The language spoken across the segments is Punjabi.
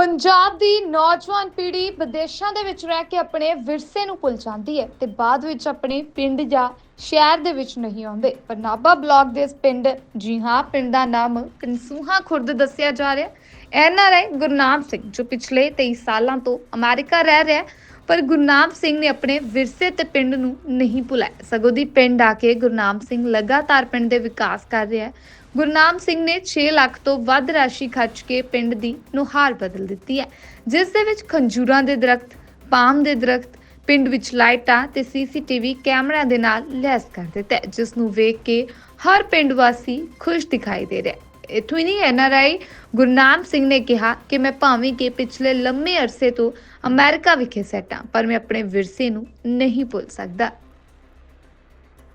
ਪੰਜਾਬ ਦੀ ਨੌਜਵਾਨ ਪੀੜ੍ਹੀ ਵਿਦੇਸ਼ਾਂ ਦੇ ਵਿੱਚ ਰਹਿ ਕੇ ਆਪਣੇ ਵਿਰਸੇ ਨੂੰ ਭੁੱਲ ਜਾਂਦੀ ਹੈ ਤੇ ਬਾਅਦ ਵਿੱਚ ਆਪਣੇ ਪਿੰਡ ਜਾਂ ਸ਼ਹਿਰ ਦੇ ਵਿੱਚ ਨਹੀਂ ਆਉਂਦੇ। ਪਰ ਨਾਭਾ ਬਲਾਕ ਦੇ ਇਸ ਪਿੰਡ, ਜੀ ਹਾਂ, ਪਿੰਡ ਦਾ ਨਾਮ ਕਨਸੂਹਾ ਖੁਰਦ ਦੱਸਿਆ ਜਾ ਰਿਹਾ N R I Gurnam Singh, ਜੋ ਪਿਛਲੇ 23 ਸਾਲਾਂ ਤੋਂ ਅਮਰੀਕਾ ਰਹਿ ਰਿਹਾ ਹੈ, ਪਰ ਗੁਰਨਾਮ ਸਿੰਘ ਨੇ ਆਪਣੇ ਵਿਰਸੇ ਤੇ ਪਿੰਡ ਨੂੰ ਨਹੀਂ ਭੁਲਾਇਆ ਸਗੋਂ ਦੀ ਪਿੰਡ ਆ ਕੇ ਗੁਰਨਾਮ ਸਿੰਘ ਲਗਾਤਾਰ ਪਿੰਡ ਦੇ ਵਿਕਾਸ ਕਰ ਰਿਹਾ ਹੈ। ਗੁਰਨਾਮ ਸਿੰਘ ਨੇ 6 ਲੱਖ ਤੋਂ ਵੱਧ ਰਾਸ਼ੀ ਖਰਚ ਕੇ ਪਿੰਡ ਦੀ ਨੁਹਾਰ ਬਦਲ ਦਿੱਤੀ ਹੈ ਜਿਸ ਦੇ ਵਿੱਚ ਖੰਜੂਰਾਂ ਦੇ ਦਰਖਤ ਪਾਮ ਦੇ ਦਰਖਤ ਪਿੰਡ ਵਿੱਚ ਲਾਈਟਾਂ ਤੇ ਸੀਸੀਟੀਵੀ ਕੈਮਰਿਆਂ ਦੇ ਨਾਲ ਲੈਸ ਕਰ ਦਿੱਤਾ ਹੈ, ਜਿਸ ਨੂੰ ਵੇਖ ਕੇ ਹਰ ਪਿੰਡ ਵਾਸੀ ਖੁਸ਼ ਦਿਖਾਈ ਦੇ ਰਿਹਾ ਹੈ। ਇਥੋਂ ਹੀ ਨਹੀਂ ਐਨਆਰਆਈ ਗੁਰਨਾਮ ਸਿੰਘ ਨੇ ਕਿਹਾ ਕਿ ਮੈਂ ਭਾਵੇਂ ਕਿ ਪਿਛਲੇ ਲੰਮੇ ਅਰਸੇ ਤੋਂ ਅਮਰੀਕਾ ਵਿਖੇ ਸੈੱਟ ਹਾਂ ਪਰ ਮੈਂ ਆਪਣੇ ਵਿਰਸੇ ਨੂੰ ਨਹੀਂ ਭੁੱਲ ਸਕਦਾ।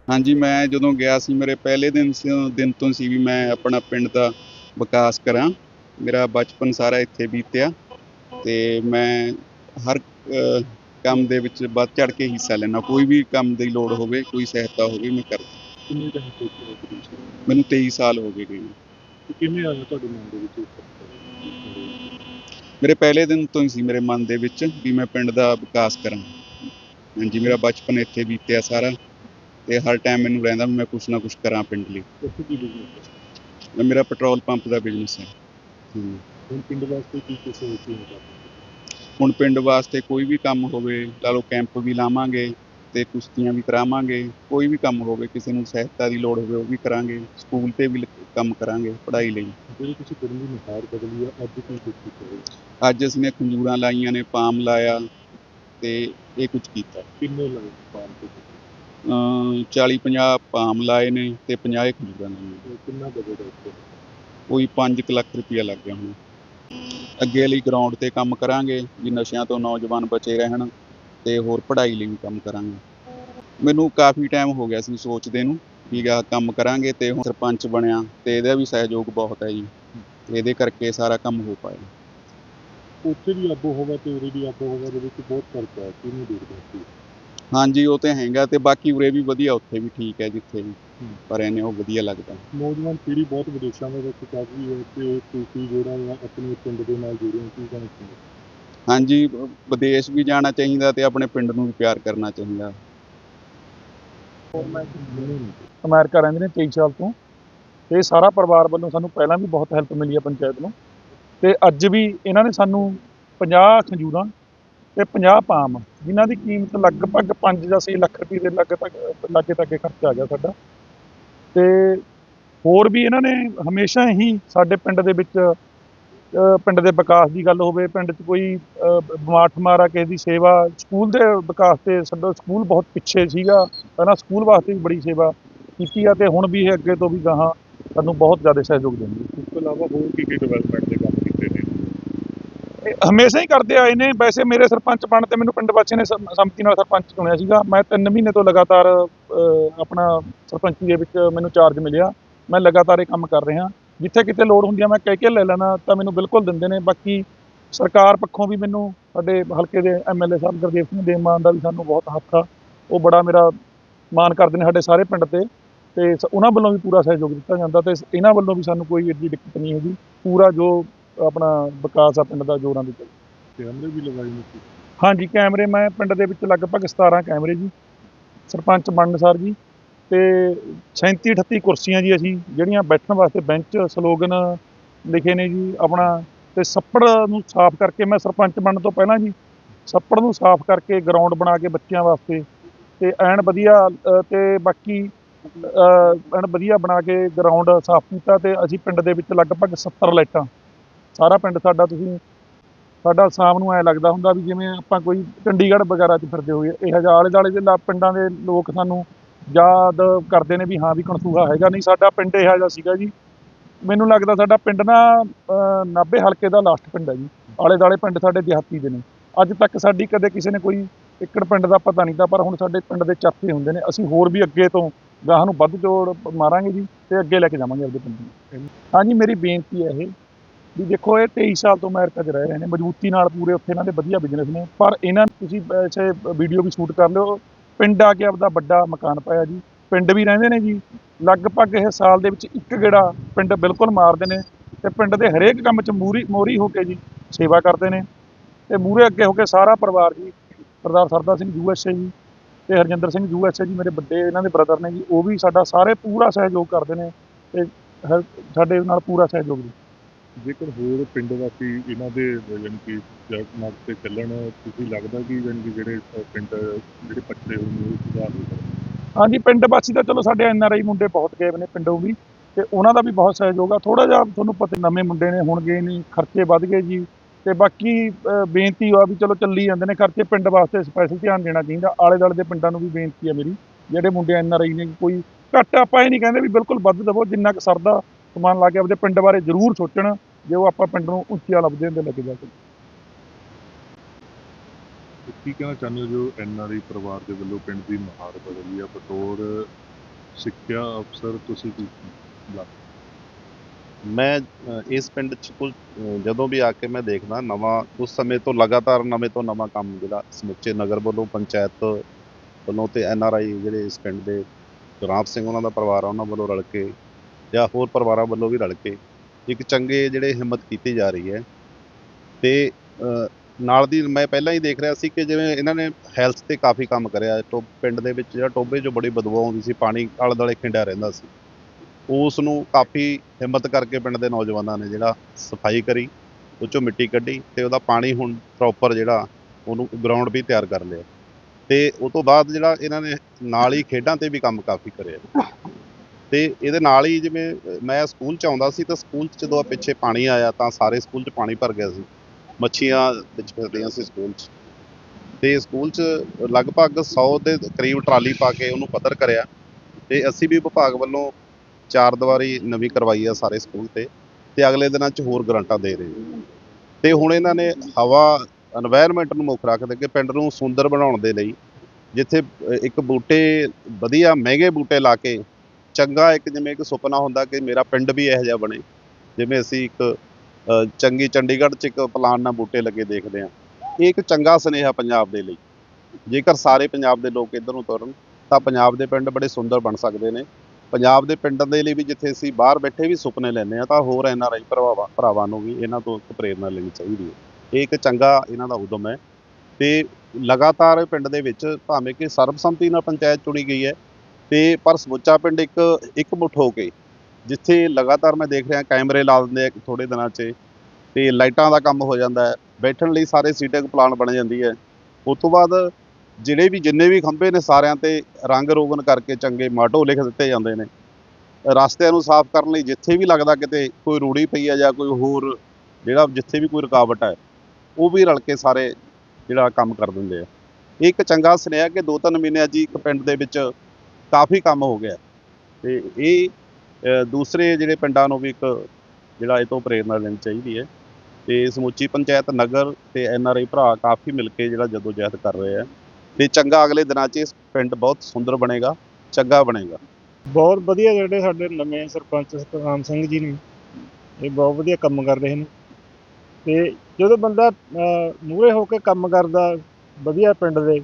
ਹਾਂਜੀ ਮੈਂ ਜਦੋਂ ਗਿਆ ਸੀ ਮੇਰੇ ਪਹਿਲੇ ਦਿਨ ਦਿਨ ਤੋਂ ਸੀ ਵੀ ਮੈਂ ਆਪਣਾ ਪਿੰਡ ਦਾ ਵਿਕਾਸ ਕਰਾਂ। ਮੇਰਾ ਬਚਪਨ ਸਾਰਾ ਇੱਥੇ ਬੀਤਿਆ ਤੇ ਮੈਂ ਹਰ ਕੰਮ ਦੇ ਵਿੱਚ ਵੱਧ ਚੜ ਕੇ ਹਿੱਸਾ ਲੈਣਾ ਕੋਈ ਵੀ ਕੰਮ ਦੀ ਲੋੜ ਹੋਵੇ ਕੋਈ ਸਹਾਇਤਾ ਹੋਵੇ ਮੈਂ ਕਰਦਾ। ਮੈਨੂੰ 23 ਸਾਲ ਹੋ ਗਏ ਗਏ ਨੂੰ। ਤੇ ਕਿੰਨੇ ਆਇਆ ਤੁਹਾਡੇ ਮਨ ਦੇ ਵਿੱਚ ਇਹ ਮੇਰੇ ਪਹਿਲੇ ਦਿਨ ਤੋਂ ਹੀ ਸੀ ਮੇਰੇ ਮਨ ਦੇ ਵਿੱਚ ਵੀ ਮੈਂ ਪਿੰਡ ਦਾ ਵਿਕਾਸ ਕਰਾਂ। ਹਾਂਜੀ ਮੇਰਾ ਬਚਪਨ ਇੱਥੇ ਬੀਤਿਆ ਸਾਰਾ। ਤੇ ਹਰ ਟਾਈਮ ਮੈਨੂੰ ਰਹਿੰਦਾ ਮੈਂ ਕੁਛ ਨਾ ਕੁਛ ਕਰਾਂ ਪਿੰਡ ਲਈ। ਉੱਥੇ ਕੀ ਬਿਜ਼ਨਸ ਮੇਰਾ ਪੈਟਰੋਲ ਪੰਪ ਦਾ ਬਿਜ਼ਨਸ ਹੈ। ਹੁਣ ਪਿੰਡ ਵਾਸਤੇ ਕੀ ਕੁਛ ਹੋ ਕੀ ਹੁੰਦਾ? ਹੁਣ ਪਿੰਡ ਵਾਸਤੇ ਕੋਈ ਵੀ ਕੰਮ ਹੋਵੇ ਲਾ ਲਓ ਕੈਂਪ ਵੀ ਲਾਵਾਂਗੇ ਤੇ ਕੁਸ਼ਤੀਆਂ ਵੀ ਕਰਾਵਾਂਗੇ ਕੋਈ ਵੀ ਕੰਮ ਹੋਵੇ ਕਿਸੇ ਨੂੰ ਸਹਾਇਤਾ ਦੀ ਲੋੜ ਹੋਵੇ ਉਹ ਵੀ ਕਰਾਂਗੇ ਸਕੂਲ ਤੇ ਵੀ ਕੰਮ ਕਰਾਂਗੇ ਪੜ੍ਹਾਈ ਲਈ। ਜਿਹੜੀ ਤੁਸੀਂ ਪਿੰਡ ਦੀ ਨਿਹਾਰ ਬਦਲੀ ਆ ਅੱਜ ਕੀ ਕੁਛ ਕੀਤਾ ਹੈ ਅੱਜ ਅਸੀਂ ਨੇ ਖੰਜੂਰਾਂ ਲਾਈਆਂ ਨੇ ਪਾਮ ਲਾਇਆ ਤੇ ਇਹ ਕੁਝ ਕੀਤਾ। ਕਿੰਨੇ ਲਾਏ ਪਾਣ ਤੇ? 40 50 ਪਾਮ ਲਾਏ ਨੇ ਤੇ 50 ਖੰਜੂਰਾਂ ਤੇ ਕਿੰਨਾ ਬਜਟ ਹੈ ਕੋਈ 5 ਲੱਖ ਰੁਪਇਆ ਲੱਗ ਗਿਆ ਹੁਣ। ਅੱਗੇ ਲਈ ਗਰਾਊਂਡ ਤੇ ਕੰਮ ਕਰਾਂਗੇ ਵੀ ਨਸ਼ਿਆਂ ਤੋਂ ਨੌਜਵਾਨ ਬਚੇ ਰਹਿਣ ਤੇ ਹੋਰ ਪੜ੍ਹਾਈ ਲਈ ਵੀ ਕੰਮ ਕਰਾਂਗੇ। ਮੈਨੂੰ ਕਾਫੀ ਟਾਈਮ ਹੋ ਗਿਆ ਸੀ ਸੋਚਦੇ ਨੂੰ ਵੀ ਆਹ ਕੰਮ ਕਰਾਂਗੇ ਤੇ ਹੁਣ ਸਰਪੰਚ ਬਣਿਆ ਤੇ ਇਹਦਾ ਵੀ ਸਹਿਯੋਗ ਬਹੁਤ ਹੈ ਜੀ। ਇਹਦੇ ਕਰਕੇ ਸਾਰਾ ਕੰਮ ਹੋ ਪਾਇਆ। ਉੱਥੇ ਵੀ ਆਬੋ ਹਵਾ ਤੇ ਉਰੇ ਦੀ ਆਬੋ ਹਵਾ ਦੇ ਵਿੱਚ ਬਹੁਤ ਫ਼ਰਕ ਹੈ ਕਿਹਨੂੰ ਦੇਖਦੇ ਸੀ ਹਾਂਜੀ ਉਹ ਤੇ ਹੈਗਾ ਤੇ ਬਾਕੀ ਉਰੇ ਵੀ ਵਧੀਆ ਉੱਥੇ ਵੀ ਠੀਕ ਹੈ ਜਿੱਥੇ ਵੀ। ਹੂੰ। ਪਰ ਇਹਨੇ ਉਹ ਵਧੀਆ ਲੱਗਦਾ। ਨੌਜਵਾਨ ਪੀੜ੍ਹੀ ਬਹੁਤ ਵਿਦੇਸ਼ਾਂ ਦੇ ਵਿੱਚ ਰਹੀ ਹੈ ਤੇ ਤੁਸੀਂ ਜਿਹੜਾ ਆ ਆਪਣੇ ਪਿੰਡ ਦੇ ਨਾਲ ਜੁੜੇ ਹੋ ਕੀ ਕਹਿਣਾ ਚਾਹੁੰਦੇ ਹਾਂਜੀ ਵਿਦੇਸ਼ ਵੀ ਜਾਣਾ ਚਾਹੀਦਾ ਤੇ ਆਪਣੇ ਪਿੰਡ ਨੂੰ ਵੀ ਪਿਆਰ ਕਰਨਾ ਚਾਹੀਦਾ। ਅਮਰੀਕਾ ਰਹਿੰਦੇ ਨੇ 23 ਸਾਲ ਤੋਂ। ਤੇ ਸਾਰਾ ਪਰਿਵਾਰ ਵੱਲੋਂ ਸਾਨੂੰ ਪਹਿਲਾਂ ਵੀ ਬਹੁਤ ਹੈਲਪ ਮਿਲੀ ਹੈ ਪੰਚਾਇਤ ਨੂੰ। ਤੇ ਅੱਜ ਵੀ ਇਹਨਾਂ ਨੇ ਸਾਨੂੰ 50 ਖੰਜੂਰਾਂ ਤੇ 50 ਪਾਮ, ਜਿਨ੍ਹਾਂ ਦੀ ਕੀਮਤ ਲਗਭਗ 5 ਜਾਂ 6 ਲੱਖ ਰੁਪਏ ਦੇ ਲੱਗ ਤੱਕ ਲਾਗੇ ਤੱਕ ਖਰਚਾ ਆ ਗਿਆ ਸਾਡਾ। ਤੇ ਹੋਰ ਵੀ ਇਹਨਾਂ ਨੇ ਹਮੇਸ਼ਾ ਹੀ ਸਾਡੇ ਪਿੰਡ ਦੇ ਵਿੱਚ ਪਿੰਡ ਦੇ ਵਿਕਾਸ ਦੀ ਗੱਲ ਹੋਵੇ, ਪਿੰਡ 'ਚ ਕੋਈ ਬਿਮਾਰ ਠਮਾਰਾ ਕਿਸੇ ਦੀ ਸੇਵਾ, ਸਕੂਲ ਦੇ ਵਿਕਾਸ ਤੇ ਸਾਡਾ ਸਕੂਲ ਬਹੁਤ ਪਿੱਛੇ ਸੀਗਾ। ਪਹਿਲਾਂ ਸਕੂਲ ਵਾਸਤੇ ਵੀ ਬੜੀ ਸੇਵਾ ਕੀਤੀ ਆ ਤੇ ਹੁਣ ਵੀ ਇਹ ਅੱਗੇ ਤੋਂ ਵੀ ਗਾਹਾਂ ਸਾਨੂੰ ਬਹੁਤ ਜ਼ਿਆਦਾ ਸਹਿਯੋਗ ਦਿੰਦੇ ਇਸ ਤੋਂ ਇਲਾਵਾ ਹੋਰ ਕੀ ਕੀ ਡਿਵੈਲਪਮੈਂਟ ਦੇ ਕੰਮ ਹਮੇਸ਼ਾ ਹੀ ਕਰਦੇ ਆਏ ਨੇ। ਵੈਸੇ ਮੇਰੇ ਸਰਪੰਚ ਬਣ ਤੇ ਮੈਨੂੰ ਪਿੰਡ ਵਾਸੀਆਂ ਨੇ ਸਮ- ਸੰਮਤੀ ਨਾਲ ਸਰਪੰਚ ਚੁਣਿਆ ਸੀਗਾ। ਮੈਂ 3 ਮਹੀਨੇ ਤੋਂ ਲਗਾਤਾਰ ਆਪਣਾ ਸਰਪੰਚੀ ਦੇ ਵਿੱਚ ਮੈਨੂੰ ਚਾਰਜ ਮਿਲਿਆ। ਮੈਂ ਲਗਾਤਾਰ ਇਹ ਕੰਮ ਕਰ ਰਿਹਾ। ਜਿੱਥੇ ਕਿਤੇ ਲੋੜ ਹੁੰਦੀ ਆ, ਮੈਂ ਕਹਿ ਕੇ ਲੈ ਲੈਣਾ ਤਾਂ ਮੈਨੂੰ ਬਿਲਕੁਲ ਦਿੰਦੇ ਨੇ। ਬਾਕੀ ਸਰਕਾਰ ਪੱਖੋਂ ਵੀ ਮੈਨੂੰ ਸਾਡੇ ਹਲਕੇ ਦੇ ਐਮਐਲਏ ਸਾਹਿਬ ਗੁਰਦੇਵ ਸਿੰਘ ਦੇਮਾਨ ਦਾ ਵੀ ਸਾਨੂੰ ਬਹੁਤ ਹੱਥ ਆ। ਉਹ ਬੜਾ ਮੇਰਾ ਮਾਣ ਕਰਦੇ ਨੇ ਸਾਡੇ ਸਾਰੇ ਪਿੰਡ ਤੇ। ਤੇ ਸ- ਉਹਨਾਂ ਵੱਲੋਂ ਵੀ ਪੂਰਾ ਸਹਿਯੋਗ ਦਿੱਤਾ ਜਾਂਦਾ ਤੇ ਇਹਨਾਂ ਵੱਲੋਂ ਵੀ ਸਾਨੂੰ ਕੋਈ ਏਡੀ ਦਿੱਕਤ ਨਹੀਂ ਹੈਗੀ। ਪੂਰਾ ਜੋ ਆਪਣਾ ਵਿਕਾਸ ਆ ਪਿੰਡ ਦਾ ਜੋਰਾਂ ਦੇ ਚੱਲ ਕੈਮਰੇ ਵੀ ਲਗਾਏ ਨੇ ਸੀ ਹਾਂਜੀ ਕੈਮਰੇ ਮੈਂ ਪਿੰਡ ਦੇ ਵਿੱਚ ਲਗਭਗ 17 ਕੈਮਰੇ ਜੀ। ਸਰਪੰਚ ਬਣਨ ਸਰ ਜੀ ਤੇ 37 38 ਕੁਰਸੀਆਂ ਜੀ ਅਸੀਂ ਜਿਹੜੀਆਂ ਬੈਠਣ ਵਾਸਤੇ ਬੈਂਚ ਸਲੋਗਨ ਲਿਖੇ ਨੇ ਜੀ ਆਪਣਾ ਤੇ ਸੱਪੜ ਨੂੰ ਸਾਫ਼ ਕਰਕੇ ਮੈਂ ਸਰਪੰਚ ਬਣਨ ਤੋਂ ਪਹਿਲਾਂ ਜੀ ਸੱਪੜ ਨੂੰ ਸਾਫ਼ ਕਰਕੇ ਗਰਾਊਂਡ ਬਣਾ ਕੇ ਬੱਚਿਆਂ ਵਾਸਤੇ ਤੇ ਐਨ ਵਧੀਆ ਅ, ਤੇ ਬਾਕੀ ਅ, ਐਨ ਵਧੀਆ ਬਣਾ ਕੇ ਗਰਾਊਂਡ ਸਾਫ਼ ਕੀਤਾ ਤੇ ਅਸੀਂ ਪਿੰਡ ਦੇ ਵਿੱਚ ਲਗਭਗ 70 ਲਾਈਟਾਂ ਸਾਰਾ ਪਿੰਡ ਸਾਡਾ ਤੁਸੀਂ ਸਾਡਾ ਸ਼ਾਮ ਨੂੰ ਐ ਲੱਗਦਾ ਹੁੰਦਾ ਵੀ ਜਿਵੇਂ ਆਪਾਂ ਕੋਈ ਚੰਡੀਗੜ੍ਹ ਵਗੈਰਾ 'ਚ ਫਿਰਦੇ ਹੋਏ ਇਹ ਜਿਹਾ ਆਲੇ ਦੁਆਲੇ ਦੇ ਲਾ- ਪਿੰਡਾਂ ਦੇ ਲੋਕ ਸਾਨੂੰ ਯਾਦ ਕਰਦੇ ਨੇ ਵੀ ਹਾਂ ਵੀ ਕਣਸੂਹਾ ਹੈਗਾ ਨਹੀਂ ਸਾਡਾ ਪਿੰਡ ਇਹ ਜਿਹਾ ਸੀਗਾ ਜੀ। ਮੈਨੂੰ ਲੱਗਦਾ ਸਾਡਾ ਪਿੰਡ ਨਾ ਅਹ, ਨਾਭੇ ਹਲਕੇ ਦਾ ਲਾਸਟ ਪਿੰਡ ਹੈ ਜੀ। ਆਲੇ ਦੁਆਲੇ ਪਿੰਡ ਸਾਡੇ ਦਿਹਾਤੀ ਦੇ ਨੇ। ਅੱਜ ਤੱਕ ਸਾਡੀ ਕਦੇ ਕਿਸੇ ਨੇ ਕੋਈ ਏਕੜ ਪਿੰਡ ਦਾ ਪਤਾ ਨਹੀਂ ਤਾਂ ਪਰ ਹੁਣ ਸਾਡੇ ਪਿੰਡ ਦੇ ਚਰਚੇ ਹੁੰਦੇ ਨੇ। ਅਸੀਂ ਹੋਰ ਵੀ ਅੱਗੇ ਤੋਂ ਗਾਹਾਂ ਨੂੰ ਵੱਧ ਜੋੜ ਮਾਰਾਂਗੇ ਜੀ ਤੇ ਅੱਗੇ ਲੈ ਕੇ ਜਾਵਾਂਗੇ ਆਪਦੇ ਪਿੰਡ ਨੂੰ। ਹਾਂਜੀ ਮੇਰੀ ਬੇਨਤੀ ਹੈ ਇਹ ਵੀ ਦੇਖੋ, ਇਹ 23 ਸਾਲ ਤੋਂ ਅਮਰੀਕਾ 'ਚ ਰਹਿ ਰਹੇ ਨੇ, ਮਜ਼ਬੂਤੀ ਨਾਲ ਪੂਰੇ ਉੱਥੇ ਇਹਨਾਂ ਦੇ ਵਧੀਆ ਬਿਜ਼ਨਸ ਨੇ। ਪਰ ਇਹਨਾਂ ਤੁਸੀਂ ਐਸੇ ਵੀਡੀਓ ਵੀ ਸ਼ੂਟ ਕਰ ਲਿਓ। ਪਿੰਡ ਆ ਕੇ ਆਪਦਾ ਵੱਡਾ ਮਕਾਨ ਪਾਇਆ ਜੀ। ਪਿੰਡ ਵੀ ਰਹਿੰਦੇ ਨੇ ਜੀ। ਲਗਭਗ ਇਹ ਸਾਲ ਦੇ ਵਿੱਚ ਇੱਕ ਗੇੜਾ ਪਿੰਡ ਬਿਲਕੁਲ ਮਾਰਦੇ ਨੇ। ਤੇ ਪਿੰਡ ਦੇ ਹਰੇਕ ਕੰਮ 'ਚ ਮੂਰੀ, ਮੋਰੀ ਹੋ ਕੇ ਜੀ ਸੇਵਾ ਕਰਦੇ ਨੇ। ਤੇ ਮੂਹਰੇ ਅੱਗੇ ਹੋ ਕੇ ਸਾਰਾ ਪਰਿਵਾਰ ਜੀ, ਸਰਦਾਰ ਸਰਦਾ Singh U S A ji ਤੇ Harjinder Singh U S A ji, ਮੇਰੇ ਵੱਡੇ ਇਹਨਾਂ ਦੇ ਬ੍ਰਦਰ ਨੇ ਜੀ, ਉਹ ਵੀ ਸਾਡਾ ਸਾਰੇ ਪੂਰਾ ਸਹਿਯੋਗ ਕਰਦੇ ਨੇ। ਤੇ ਹਰ- ਸਾਡੇ ਨਾਲ ਪੂਰਾ ਸਹਿਯੋਗ ਜੀ। ਜੇਕਰ ਹੋਰ ਪਿੰਡ ਵਾਸੀ ਇਹਨਾਂ ਦੇ, ਯਾਨੀ ਕਿ ਮਾਰਗ ਤੇ ਚੱਲਣ, ਤੁਸੀਂ ਲੱਗਦਾ ਕਿ ਯਾਨੀ ਕਿ ਜਿਹੜੇ ਪਿੰਡ, ਜਿਹੜੇ ਪੱਛੜੇ ਹੋਏ ਨੇ ਉਹ ਸੁਧਾਰ ਹੋ ਸਕਦਾ? ਹਾਂਜੀ, ਪਿੰਡ ਵਾਸੀ ਤਾਂ ਚਲੋ ਸਾਡੇ ਐਨਆਰਆਈ ਮੁੰਡੇ ਬਹੁਤ ਗਏ ਨੇ ਪਿੰਡੋਂ ਵੀ, ਤੇ ਉਹਨਾਂ ਦਾ ਵੀ ਬਹੁਤ ਸਹਿਯੋਗ ਆ। ਥੋੜਾ ਜਿਹਾ ਤੁਹਾਨੂੰ ਪਤਾ ਨਵੇਂ ਮੁੰਡੇ ਨੇ, ਹੁਣ ਗਏ ਨਹੀਂ, ਖਰਚੇ ਵੱਧ ਗਏ ਜੀ। ਤੇ ਬਾਕੀ ਬੇਨਤੀ ਆ ਵੀ ਚਲੋ ਚੱਲੀ ਜਾਂਦੇ ਨੇ ਖਰਚੇ, ਪਿੰਡ ਵਾਸਤੇ ਸਪੈਸ਼ਲ ਧਿਆਨ ਦੇਣਾ ਚਾਹੀਦਾ। ਆਲੇ ਦੁਆਲੇ ਦੇ ਪਿੰਡਾਂ ਨੂੰ ਵੀ ਬੇਨਤੀ ਆ ਮੇਰੀ, ਜਿਹੜੇ ਮੁੰਡੇ ਐਨਆਰਆਈ ਨੇ, ਕੋਈ ਘੱਟ ਆਪਾਂ ਇਹ ਨਹੀਂ ਕਹਿੰਦੇ ਵੀ ਬਿਲਕੁਲ ਵੱਧ ਦਵੋ, ਜਿੰਨਾ ਕੁ ਸਰਦਾ ਸਮਾਨ ਲਾ ਕੇ ਆਪਦੇ ਪਿੰਡ ਬਾਰੇ ਜ਼ਰੂਰ ਸੋਚਣ ਜੇ ਉਹ ਆਪਾਂ ਪਿੰਡ ਨੂੰ ਉੱਚਾ ਲੱਭਦੇ ਹੁੰਦੇ ਲੱਗੇ ਜਾ ਕੇ ਤੇ ਕੀ ਕਹਿਣਾ ਚਾਹੁੰਦੇ ਹੋ ਜੋ ਐਨਆਰਆਈ ਪਰਿਵਾਰ ਦੇ ਵੱਲੋਂ ਪਿੰਡ ਦੀ ਮਹਾਰ ਬਦਲੀ ਆ ਬਤੌਰ ਸਿੱਖਿਆ ਅਫਸਰ ਤੁਸੀਂ ਕੀ ਮੈਂ ਇਸ ਪਿੰਡ 'ਚ ਕੁਝ ਜਦੋਂ ਵੀ ਆ ਕੇ ਮੈਂ ਦੇਖਦਾ ਨਵਾਂ ਉਸ ਸਮੇਂ ਤੋਂ ਲਗਾਤਾਰ ਨਵੇਂ ਤੋਂ ਨਵਾਂ ਕੰਮ ਜਿਹੜਾ ਸਮੁੱਚੇ ਨਗਰ ਵੱਲੋਂ ਪੰਚਾਇਤ ਵੱਲੋਂ ਤੇ ਐਨ ਆਰ ਆਈ ਜਿਹੜੇ ਇਸ ਪਿੰਡ ਦੇ ਗੁਰਾਮ ਸਿੰਘ ਉਹਨਾਂ ਦਾ ਪਰਿਵਾਰ ਆ ਉਹਨਾਂ ਵੱਲੋਂ ਰਲ ਕੇ ਜਾਂ ਹੋਰ ਪਰਿਵਾਰਾਂ ਵੱਲੋਂ ਵੀ ਰਲ ਕੇ ਇੱਕ ਚੰਗੇ ਜਿਹੜੇ ਹਿੰਮਤ ਕੀਤੀ ਜਾ ਰਹੀ ਹੈ। ਤੇ ਨਾਲ ਦੀ ਮੈਂ ਪਹਿਲਾਂ ਹੀ ਦੇਖ ਰਿਹਾ ਸੀ ਕਿ ਜਿਵੇਂ ਇਹਨਾਂ ਨੇ ਹੈਲਥ ਤੇ ਕਾਫੀ ਕੰਮ ਕਰਿਆ। ਟੋ, ਪਿੰਡ ਦੇ ਵਿੱਚ ਜਿਹੜਾ ਟੋਬੇ 'ਚੋਂ ਬੜੀ ਬਦਬੂ ਆਉਂਦੀ ਸੀ, ਪਾਣੀ ਆਲੇ ਦੁਆਲੇ ਖਿੰਡਿਆ ਰਹਿੰਦਾ ਸੀ। ਉਸ ਨੂੰ ਕਾਫੀ ਹਿੰਮਤ ਕਰਕੇ ਪਿੰਡ ਦੇ ਨੌਜਵਾਨਾਂ ਨੇ ਜਿਹੜਾ ਸਫ਼ਾਈ ਕਰੀ ਉਹ 'ਚੋਂ ਮਿੱਟੀ ਕੱਢੀ ਤੇ ਉਹਦਾ ਪਾਣੀ ਹੁਣ ਪ੍ਰੋਪਰ ਜਿਹੜਾ ਉਹਨੂੰ ਗਰਾਊਂਡ ਵੀ ਤਿਆਰ ਕਰ ਲਿਆ। ਤੇ ਉਹ ਤੋਂ ਬਾਅਦ ਜਿਹੜਾ ਇਹਨਾਂ ਨੇ ਨਾਲ ਹੀ ਖੇਡਾਂ ਤੇ ਵੀ ਕੰਮ ਕਾਫੀ ਕਰਿਆ। ਤੇ ਇਹਦੇ ਨਾਲ ਹੀ ਜਿਵੇਂ ਮੈਂ ਸਕੂਲ ਚ ਆਉਂਦਾ ਸੀ ਤਾਂ ਸਕੂਲ ਚ ਜਦੋਂ ਪਿੱਛੇ ਪਾਣੀ ਆਇਆ ਤਾਂ ਸਾਰੇ ਸਕੂਲ ਚ ਪਾਣੀ ਭਰ ਗਿਆ ਸੀ। ਮੱਛੀਆਂ ਵਿੱਚ ਫਿਰਦੀਆਂ ਸੀ ਸਕੂਲ ਚ। ਤੇ ਸਕੂਲ ਚ ਲਗਭਗ 100 ਦੇ ਕਰੀਬ ਟਰਾਲੀ ਪਾ ਕੇ ਉਹਨੂੰ ਪੱਧਰ ਕਰਿਆ ਤੇ ਅਸੀਂ ਵੀ ਵਿਭਾਗ ਵੱਲੋਂ ਚਾਰ ਦੀਵਾਰੀ ਨਵੀਂ ਕਰਵਾਈ ਆ ਸਾਰੇ ਸਕੂਲ ਤੇ ਤੇ ਅਗਲੇ ਦਿਨਾਂ ਚ ਹੋਰ ਗਰੰਟਾਂ ਦੇ ਰਹੇ ਤੇ ਹੁਣ ਇਹਨਾਂ ਨੇ ਹਵਾ এনवायरमेंट ਨੂੰ ਮੁੱਖ ਰੱਖਦੇ ਕੇ ਪਿੰਡ ਨੂੰ ਸੁੰਦਰ ਬਣਾਉਣ ਦੇ ਲਈ ਜਿੱਥੇ ਇੱਕ ਬੂਟੇ ਵਧੀਆ ਮਹਿੰਗੇ ਬੂਟੇ ਲਾ ਕੇ ਚੰਗਾ ਇੱਕ ਜਿਵੇਂ ਇੱਕ ਸੁਪਨਾ ਹੁੰਦਾ ਕਿ ਮੇਰਾ ਪਿੰਡ ਵੀ ਇਹੋ ਜਿਹਾ ਬਣੇ, ਜਿਵੇਂ ਅਸੀਂ ਇੱਕ ਚੰਗੀ ਚੰਡੀਗੜ੍ਹ 'ਚ ਇੱਕ ਪਲਾਨ ਨਾਲ ਬੂਟੇ ਲੱਗੇ ਦੇਖਦੇ ਹਾਂ। ਇਹ ਇੱਕ ਚੰਗਾ ਸੁਨੇਹਾ ਪੰਜਾਬ ਦੇ ਲਈ। ਜੇਕਰ ਸਾਰੇ ਪੰਜਾਬ ਦੇ ਲੋਕ ਇੱਧਰ ਨੂੰ ਤੁਰਨ, ਤਾਂ ਪੰਜਾਬ ਦੇ ਪਿੰਡ ਬੜੇ ਸੁੰਦਰ ਬਣ ਸਕਦੇ ਨੇ। ਪੰਜਾਬ ਦੇ ਪਿੰਡਾਂ ਦੇ ਲਈ ਵੀ ਜਿੱਥੇ ਅਸੀਂ ਬਾਹਰ ਬੈਠੇ ਵੀ ਸੁਪਨੇ ਲੈਂਦੇ ਆ ਤਾਂ ਹੋਰ ਐਨ ਆਰ ਆਈ ਭਰਾਵਾਂ ਨੂੰ ਵੀ ਇਹਨਾਂ ਤੋਂ ਇੱਕ ਪ੍ਰੇਰਨਾ ਲੈਣੀ ਚਾਹੀਦੀ ਹੈ। ਇਹ ਇੱਕ ਚੰਗਾ ਇਹਨਾਂ ਦਾ ਉਦਮ ਹੈ। ਤੇ ਲਗਾਤਾਰ ਪਿੰਡ ਦੇ ਵਿੱਚ ਭਾਵੇਂ ਕਿ ਸਰਬਸੰਮਤੀ ਨਾਲ ਪੰਚਾਇਤ ਚੁਣੀ ਗਈ ਹੈ ਤੇ ਪਰ ਸਮੁੱਚਾ ਪਿੰਡ ਇੱਕ ਇੱਕ ਮੁੱਠ ਹੋ ਕੇ, ਜਿੱਥੇ ਲਗਾਤਾਰ ਮੈਂ ਦੇਖ ਰਿਹਾ ਕੈਮਰੇ ਲਾ ਦਿੰਦੇ ਆ ਥੋੜੇ ਦਿਨਾਂ 'ਚ, ਤੇ ਲਾਈਟਾਂ ਦਾ ਕੰਮ ਹੋ ਜਾਂਦਾ ਹੈ, ਬੈਠਣ ਲਈ ਸਾਰੇ ਸੀਟਿੰਗ ਪਲਾਨ ਬਣ ਜਾਂਦੀ ਹੈ। ਉਸ ਤੋਂ ਬਾਅਦ ਜਿਹੜੇ ਵੀ ਜਿੰਨੇ ਵੀ ਖੰਭੇ ਨੇ ਸਾਰਿਆਂ ਤੇ ਰੰਗ ਰੋਗਨ ਕਰਕੇ ਚੰਗੇ ਮਾਟੋ ਲਿਖ ਦਿੱਤੇ ਜਾਂਦੇ ਨੇ। ਰਸਤਿਆਂ ਨੂੰ ਸਾਫ਼ ਕਰਨ ਲਈ ਜਿੱਥੇ ਵੀ ਲੱਗਦਾ ਕਿਤੇ ਕੋਈ ਰੂੜੀ ਪਈ ਹੈ ਜਾਂ ਕੋਈ ਹੋਰ ਜਿਹੜਾ ਜਿੱਥੇ ਵੀ ਕੋਈ ਰੁਕਾਵਟ ਹੈ ਉਹ ਵੀ ਰਲ ਕੇ ਸਾਰੇ ਜਿਹੜਾ ਕੰਮ ਕਰ ਦਿੰਦੇ ਆ। ਇਹ ਇੱਕ ਚੰਗਾ ਸੁਨੇਹਾ ਕਿ ਦੋ ਤਿੰਨ ਮਹੀਨਿਆਂ ਜੀ ਇੱਕ ਪਿੰਡ ਦੇ ਵਿੱਚ ਕਾਫੀ ਕੰਮ ਹੋ ਗਿਆ। ਤੇ ਇਹ ਦੂਸਰੇ ਜਿਹੜੇ ਪਿੰਡਾਂ ਨੂੰ ਵੀ ਇੱਕ ਜਿਹੜਾ ਇਹ ਤੋਂ ਪ੍ਰੇਰਨਾ ਲੈਣੀ ਚਾਹੀਦੀ ਹੈ। ਤੇ ਸਮੁੱਚੀ ਪੰਚਾਇਤ, ਨਗਰ ਤੇ ਐਨ ਆਰ ਆਈ ਭਰਾ ਕਾਫੀ ਮਿਲ ਕੇ ਜਿਹੜਾ ਜਦੋਂ ਜਹਿਦ ਕਰ ਰਹੇ ਆ। ਤੇ ਚੰਗਾ ਅਗਲੇ ਦਿਨਾਂ 'ਚ ਇਹ ਪਿੰਡ ਬਹੁਤ ਸੁੰਦਰ ਬਣੇਗਾ, ਚੰਗਾ ਬਣੇਗਾ। ਬਹੁਤ ਵਧੀਆ ਜਿਹੜੇ ਸਾਡੇ ਨਵੇਂ ਸਰਪੰਚ ਸਤਨਾਮ ਸਿੰਘ ਜੀ ਨੇ, ਇਹ ਬਹੁਤ ਵਧੀਆ ਕੰਮ ਕਰ ਰਹੇ ਨੇ। ਤੇ ਜਦੋਂ ਬੰਦਾ ਮੂਹਰੇ ਹੋ ਕੇ ਕੰਮ ਕਰਦਾ, ਵਧੀਆ ਪਿੰਡ ਦੇ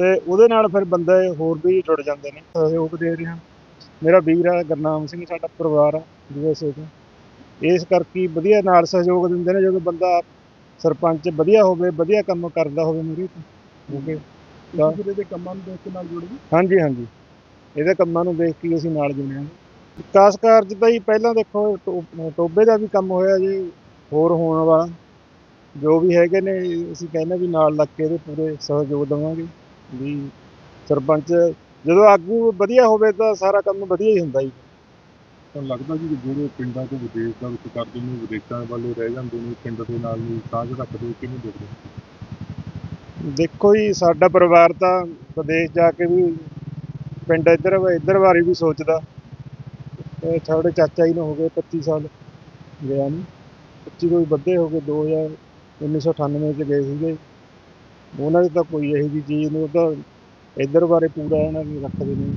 ਤੇ ਉਹਦੇ ਨਾਲ ਫਿਰ ਬੰਦੇ ਹੋਰ ਵੀ ਜੁੜ ਜਾਂਦੇ ਨੇ। ਸਹਿਯੋਗ ਦੇ ਰਹੇ ਹਾਂ। ਮੇਰਾ ਵੀਰ ਆ ਗੁਰਨਾਮ ਸਿੰਘ ਸਾਡਾ ਪਰਿਵਾਰ ਆ ਯੂਐਸਏ ਤੋਂ ਇਸ ਕਰਕੇ ਵਧੀਆ ਨਾਲ ਸਹਿਯੋਗ ਦਿੰਦੇ ਨੇ ਜਦੋਂ ਬੰਦਾ ਸਰਪੰਚ ਵਧੀਆ ਹੋਵੇ ਵਧੀਆ ਕੰਮ ਕਰਦਾ ਹੋਵੇ ਮੂਹਰੇ ਤੋਂ। ਤੁਸੀਂ ਦੇ ਕੰਮਾਂ ਨੂੰ ਦੇਖ ਕੇ ਨਾਲ ਜੁੜ ਗਏ ਹਾਂਜੀ ਹਾਂਜੀ। ਇਹਦੇ ਕੰਮਾਂ ਨੂੰ ਦੇਖ ਕੇ ਅਸੀਂ ਨਾਲ ਜੁੜੇ ਹਾਂ। ਵਿਕਾਸ ਕਾਰਜ ਤਾਂ ਹੀ ਪਹਿਲਾਂ ਦੇਖੋ ਟੋਬੇ ਦਾ ਵੀ ਕੰਮ ਹੋਇਆ ਜੀ ਹੋਰ ਹੋਣ ਵਾਲਾ। ਜੋ ਵੀ ਹੈਗੇ ਨੇ ਅਸੀਂ ਕਹਿੰਦੇ ਵੀ ਨਾਲ ਲੱਗ ਕੇ ਇਹਦੇ ਪੂਰੇ ਸਹਿਯੋਗ ਦੇਵਾਂਗੇ। ਵੀ ਸਰਪੰਚ ਜਦੋਂ ਆਗੂ ਵਧੀਆ ਹੋਵੇ ਤਾਂ ਸਾਰਾ ਕੰਮ ਵਧੀਆ ਹੀ ਹੁੰਦਾ ਜੀ। ਤਾਂ ਲੱਗਦਾ ਜੀ ਕਿ ਜਿਹੜੇ ਪਿੰਡਾਂ ਤੋਂ ਵਿਦੇਸ਼ ਦਾ ਵਿੱਚ ਕਰਦੇ ਨੇ ਵਿਦੇਸ਼ਾਂ ਵੱਲੋਂ ਰਹਿ ਜਾਂਦੇ ਨੇ ਪਿੰਡ ਦੇ ਨਾਲ ਨਹੀਂ ਸਾਂਝ ਰੱਖਦੇ ਕਿਵੇਂ ਦੇਖਦੇ? ਦੇਖੋ ਜੀ ਸਾਡਾ ਪਰਿਵਾਰ ਤਾਂ ਵਿਦੇਸ਼ ਜਾ ਕੇ ਵੀ ਪਿੰਡ ਇੱਧਰ ਇੱਧਰ ਬਾਰੇ ਵੀ ਸੋਚਦਾ। ਤੇ ਸਾਡੇ ਚਾਚਾ ਜੀ ਨੂੰ ਹੋ ਗਏ 25 ਸਾਲ ਗਿਆ ਨੂੰ। 25 ਕੋਈ ਵੱਧੇ ਹੋ ਗਏ 2000 1998 ਚ ਗਏ ਸੀਗੇ। ਉਹਨਾਂ ਦੀ ਤਾਂ ਕੋਈ ਇਹੋ ਜਿਹੀ ਚੀਜ਼ ਨਹੀਂ, ਉਹ ਤਾਂ ਇੱਧਰ ਬਾਰੇ ਪੂਰਾ ਇਹਨਾਂ ਨੇ ਰੱਖਦੇ ਨੇ।